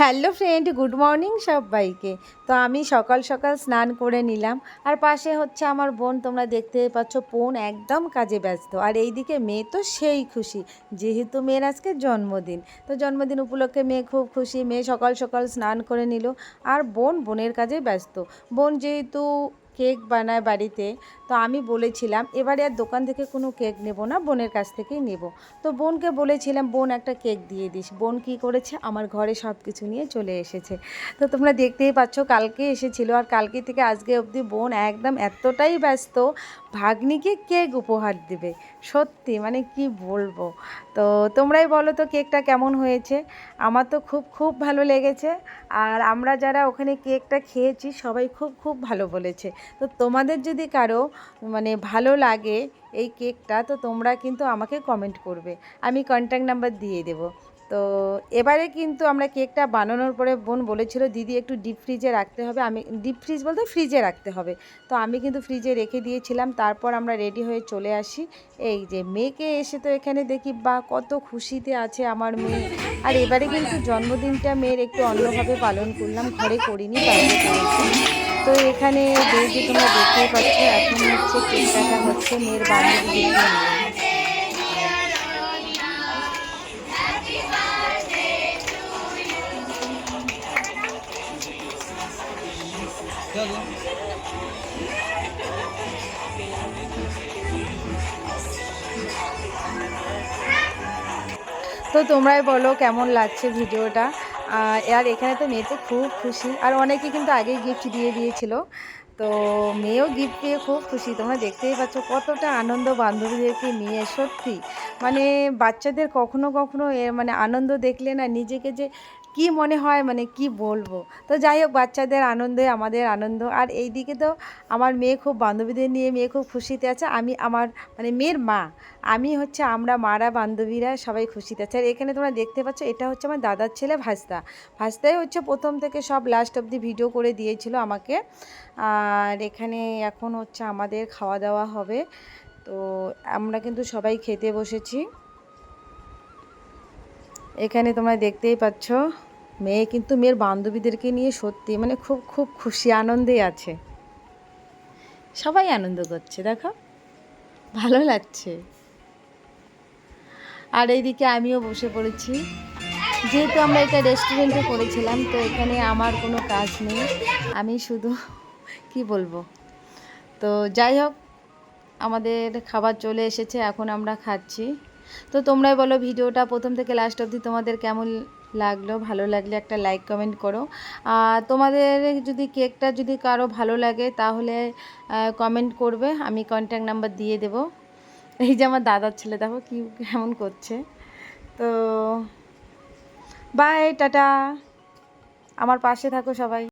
Hello friend, good morning সবাইকে। তো আমি সকাল সকাল স্নান করে নিলাম। আর পাশে হচ্ছে আমার বোন, তোমরা দেখতে পাচ্ছ বোন একদম কাজে ব্যস্ত। আর এইদিকে মেয়ে তো সেই খুশি, যেহেতু মেয়ের আজকে জন্মদিন। তো জন্মদিন উপলক্ষে মেয়ে খুব খুশি, মেয়ে সকাল সকাল স্নান করে নিল। আর বোন, বোনের কাজে ব্যস্ত। বোন যেহেতু কেক বানায় বাড়িতে, তো আমি বলেছিলাম, এবারে আর দোকান থেকে কোনো কেক নেব না, বোনের কাছ থেকেই নেব। তো বোনকে বলেছিলাম, বোন, একটা কেক দিয়ে দিস। বোন কি করেছে? আমার ঘরে সব কিছু নিয়ে চলে এসেছে। তো তোমরা দেখতেই পাচ্ছ, কালকে এসেছিল, আর কালকে থেকে আজকে অবধি বোন একদম এতটাই ব্যস্ত ভাগ্নিকে কেক উপহার দেবে। সত্যি মানে কি বলব? তো তোমরাই বলো তো কেকটা কেমন হয়েছে? আমার তো খুব খুব ভালো লেগেছে। আর আমরা যারা ওখানে কেকটা খেয়েছি, সবাই খুব খুব ভালো বলেছে। তো তোমাদের যদি কারও মানে ভালো লাগে এই কেকটা, তো তোমরা কিন্তু আমাকে কমেন্ট করবে। আমি কন্ট্যাক্ট নাম্বার দিয়ে দেবো। তো এবারে কিন্তু আমরা কেকটা বানানোর পরে বোন বলেছিল, দিদি, একটু ডিপ ফ্রিজে রাখতে হবে। আমি ডিপ ফ্রিজ বলতে ফ্রিজে রাখতে হবে। তো আমি কিন্তু ফ্রিজে রেখে দিয়েছিলাম। তারপর আমরা রেডি হয়ে চলে আসি। এই যে মেয়েকে এসে তো এখানে দেখি, বা কত খুশিতে আছে আমার মেয়ে। আর এবারে কিন্তু জন্মদিনটা মেয়ের একটু অন্যভাবে পালন করলাম। ঘরে করিনি তো এখানে যে তোমরা দেখতেই পাচ্ছ, এখন হচ্ছে কেক কাটা হচ্ছে মেয়ের বান্ধবী তো তোমরাই বলো কেমন লাগছে ভিডিওটা। আর এখানে তো মেয়ে তো খুব খুশি। আর অনেকে কিন্তু আগেই গিফট দিয়ে দিয়েছিল। তো মেয়েও গিফট পেয়ে খুব খুশি। তোমরা দেখতেই পাচ্ছ কতটা আনন্দ বান্ধবীদেরকে নিয়ে সত্যি। মানে বাচ্চাদের কখনো কখনো এ মানে আনন্দ দেখলে না নিজেকে যে কি মনে হয় মানে কি বলব? তো যাই হোক বাচ্চাদের আনন্দে, আমাদের আনন্দ। আর এই দিকে তো আমার মেয়ে খুব বান্ধবীদের নিয়ে, মেয়ে খুব খুশিতে আছে। আমি আমার মানে মেয়ের মা। আমি হচ্ছে, আমরা মারা বান্ধবীরা সবাই খুশিতে আছে। আর এখানে তোমরা দেখতে পাচ্ছ, এটা হচ্ছে আমার দাদার ছেলে ভাস্তা। ভাস্তাই হচ্ছে প্রথম থেকে সব লাস্ট অবধি ভিডিও করে দিয়েছিল আমাকে। আর এখানে এখন হচ্ছে আমাদের খাওয়া দাওয়া হবে। তো আমরা কিন্তু সবাই খেতে বসেছি। এখানে তোমরা দেখতেই পাচ্ছ। মেয়ে কিন্তু মেয়ের বান্ধবীদেরকে নিয়ে সত্যি মানে খুব খুব খুশি, আনন্দে আছে। সবাই আনন্দ করছে, দেখো। ভালো লাগছে। আর এইদিকে আমিও বসে পড়েছি। যেহেতু আমরা এটা রেস্টুরেন্টে করেছিলাম, তো এখানে আমার কোনো কাজ নেই। আমি শুধু, কি বলব? তো যাই হোক, আমাদের খাবার চলে এসেছে, এখন আমরা খাচ্ছি। তো তোমরাই বলো, ভিডিওটা প্রথম থেকে লাস্ট অবধি তোমাদের কেমন লাগল, ভালো লাগলে একটা লাইক কমেন্ট করো। তোমাদের যদি কেকটা যদি কারও ভালো লাগে, তাহলে কমেন্ট করবে, আমি কন্ট্যাক্ট নাম্বার দিয়ে দেব। এই যে আমার দাদার ছেলে, দেখো কি কেমন করছে। তো বাই টাটা। আমার পাশে থাকো সবাই।